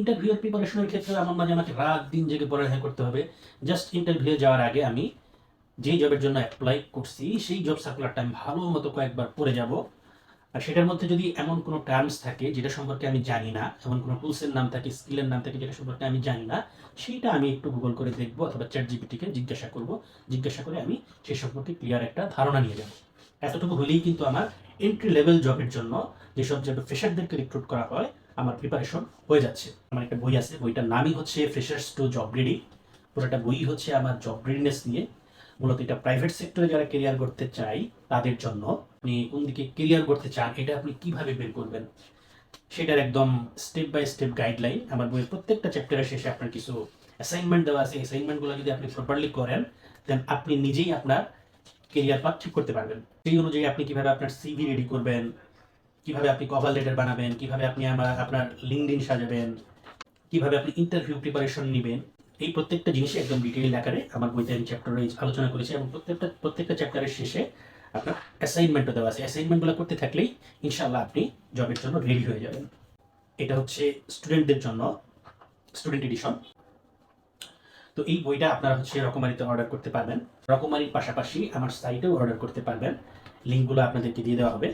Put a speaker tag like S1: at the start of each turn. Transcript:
S1: ইন্টারভিউর প্রিপারেশনের ক্ষেত্রে আমার মাঝে আমাকে রাত দিন জেগে পড়ালেখা করতে হবে। জাস্ট ইন্টারভিউ যাওয়ার আগে আমি যেই জবের জন্য অ্যাপ্লাই করছি, সেই জব সার্কুলারটা আমি ভালো মতো কয়েকবার পড়ে যাব। আর সেটার মধ্যে যদি এমন কোনো টার্মস থাকে, যেটা সম্পর্কে আমি জানি না, এমন কোনো টুলসের নাম থাকে স্কিলের নাম থাকে, যেটা সম্পর্কে আমি জানি না, সেইটা আমি একটু গুগল করে দেখব অথবা চ্যাট জিপিটিকে জিজ্ঞাসা করব। জিজ্ঞাসা করে আমি সেই সম্পর্কে ক্লিয়ার একটা ধারণা নিয়ে যাব। এতটুকু হলেই কিন্তু আমার এন্ট্রি লেভেল জবের জন্য যেসব জবে ফ্রেশারদেরকে রিক্রুট করা হয় আমার প্রিপারেশন হয়ে যাচ্ছে। আমার একটা বই আছে, বইটার নামই হচ্ছে ফ্রেশার্স টু জব রেডি পুরোটা বই হচ্ছে আমার জব রেডিনেস নিয়ে। মূলত এটা প্রাইভেট সেক্টরে যারা কেরিয়ার করতে চাই, তাদের জন্য আপনি কোন দিকে কেরিয়ার করতে চান, এটা আপনি কীভাবে বের করবেন, সেটার একদম স্টেপ বাই স্টেপ গাইডলাইন আমার বইয়ের প্রত্যেকটা চ্যাপ্টারের শেষে আপনার কিছু অ্যাসাইনমেন্ট দেওয়া আছে। অ্যাসাইনমেন্টগুলো যদি আপনি প্রপারলি করেন দেন আপনি নিজেই আপনার কেরিয়ার পাথ ঠিক করতে পারবেন। সেই অনুযায়ী আপনি কীভাবে আপনার সিভি রেডি করবেন কীভাবে আপনি কভার লেটার বানাবেন, কীভাবে আপনি আমার, আপনার লিঙ্কডিন সাজাবেন, কীভাবে আপনি ইন্টারভিউ প্রিপারেশন নেবেন, এই প্রত্যেকটা জিনিসই একদম ডিটেইল আকারে আমার বইতে আমি চ্যাপ্টারে আলোচনা করেছি এবং প্রত্যেকটা প্রত্যেকটা চ্যাপ্টারের শেষে আপনার অ্যাসাইনমেন্টও দেওয়া আছে। অ্যাসাইনমেন্টগুলো করতে থাকলেই ইনশাআল্লাহ আপনি জবের জন্য রেডি হয়ে যাবেন। এটা হচ্ছে স্টুডেন্টদের জন্য স্টুডেন্ট এডিশন তো এই বইটা আপনারা হচ্ছে রকমারিতে অর্ডার করতে পারবেন। রকমারির পাশাপাশি আমার সাইটেও অর্ডার করতে পারবেন। লিঙ্কগুলো আপনাদেরকে দিয়ে দেওয়া হবে।